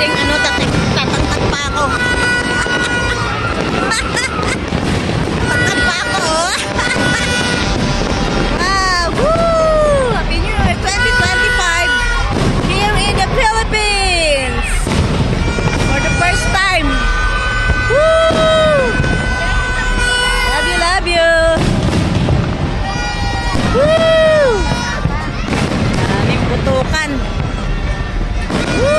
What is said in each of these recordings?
pwedeng ano, tatik, tatangtak pa ako. Tangtak pa ako. oh. wow! Woo! Happy New Year 2025 here in the Philippines for the first time. Woo! Love love you. Woo! Daming putukan. Woo!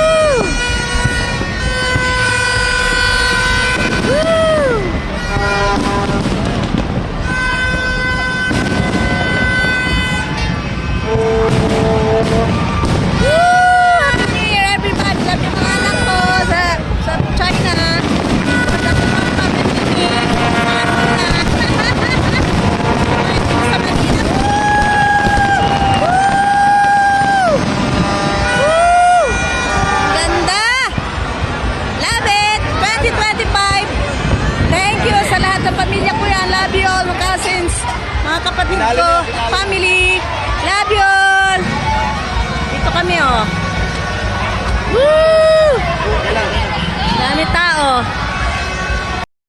Kapatid ko, family. Love you!